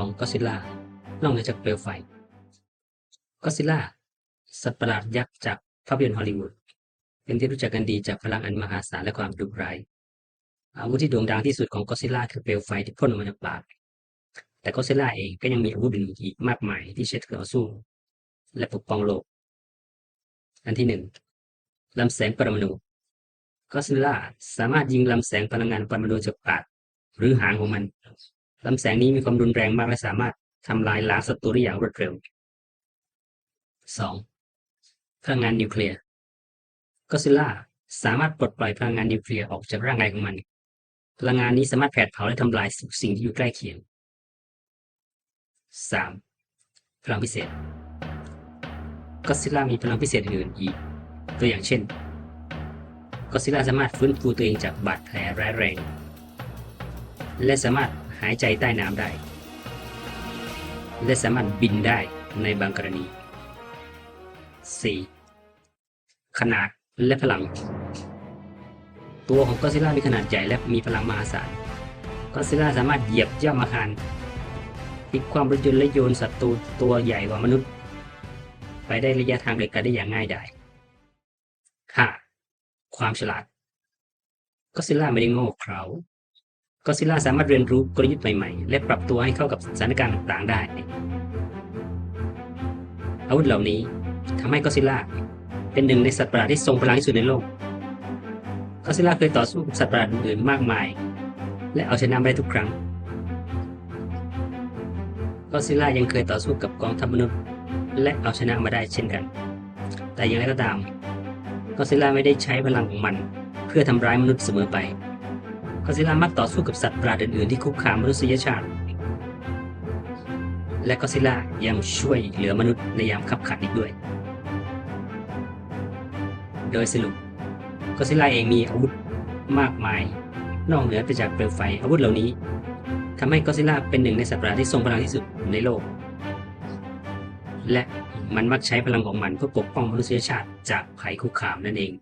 ของก็ซิล่านอกเหนือจากเปลวไฟก็ซิล่าสัตว์ประหลาดยักษ์จากภาพยนตร์ฮอลลีวูดเป็นที่รู้จักกันดีจากพลังอันมหาศาลและความดุร้ายอาวุธที่โด่งดังที่สุดของก็ซิล่าคือเปลวไฟที่พ่นออกมาจากปาก แต่ก็ซิล่าเองก็ยังมีอาวุธอื่นอีกมากมายที่ใช้ต่อสู้ และปกป้องโลก อันที่หนึ่งลำแสงปรมาณูก็ซิล่าสามารถยิงลำแสงพลังงานปรมาณูจากปากหรือหางของมัน ลำแสงนี้มีความรุนแรงมากและสามารถทำลายล้างศัตรูได้อย่างรวดเร็ว 2. พลังงานนิวเคลียร์ก็ซิล่าสามารถปลดปล่อยพลังงานนิวเคลียร์ออกจากร่างกายของมัน พลังงานนี้สามารถแผดเผาและทำลายทุกสิ่งที่อยู่ใกล้เคียง 3. พลังพิเศษ ก็ซิล่ามีพลังพิเศษอื่นอีก ตัวอย่างเช่น ก็ซิล่าสามารถฟื้นฟูตัวเองจากบาดแผลร้ายแรง และสามารถ หายใจใต้น้ำได้ และสามารถบินได้ในบางกรณี 4. ขนาดและพลัง ตัวของก็ซิล่ามีขนาดใหญ่และมีพลังมหาศาลก็ซิล่าสามารถเหยียบย่ำอาคารพลิกความรถยนต์และโยนศัตรูตัวใหญ่กว่ามนุษย์ ไปได้ระยะทางไกลๆได้อย่างง่ายดาย 5. ความฉลาดก็ซิล่าไม่ได้โง่เขลา ก็ซิล่าสามารถเรียนรู้กลยุทธ์ใหม่ๆ และปรับตัวให้เข้ากับสถานการณ์ต่างๆ ได้ อาวุธเหล่านี้ทำให้ก็ซิล่าเป็นหนึ่งในสัตว์ประหลาดที่ทรงพลังที่สุดในโลกก็ซิล่าเคยต่อสู้กับสัตว์ประหลาดอื่นๆมากมาย และเอาชนะมาได้ทุกครั้งก็ซิล่ายังเคยต่อสู้กับกองทัพมนุษย์ และเอาชนะมาได้เช่นกัน แต่อย่างไรก็ตามก็ซิล่าไม่ได้ใช้พลังของมัน เพื่อทำร้ายมนุษย์เสมอไป ก็ซิล่ามักต่อสู้กับสัตว์ประหลาดอื่นๆที่คุกคามมนุษยชาติ และก็ซิล่ายังช่วยเหลือมนุษย์ในยามขับขันอีกด้วย โดยสรุปก็ซิล่าเองมีอาวุธมากมาย นอกเหนือไปจากเปลวไฟอาวุธเหล่านี้ทำให้ก็ซิล่าเป็นหนึ่งในสัตว์ประหลาดที่ทรงพลังที่สุดในโลก และมันมักใช้พลังของมันเพื่อปกป้องมนุษยชาติจากภัยคุกคามนั่นเอง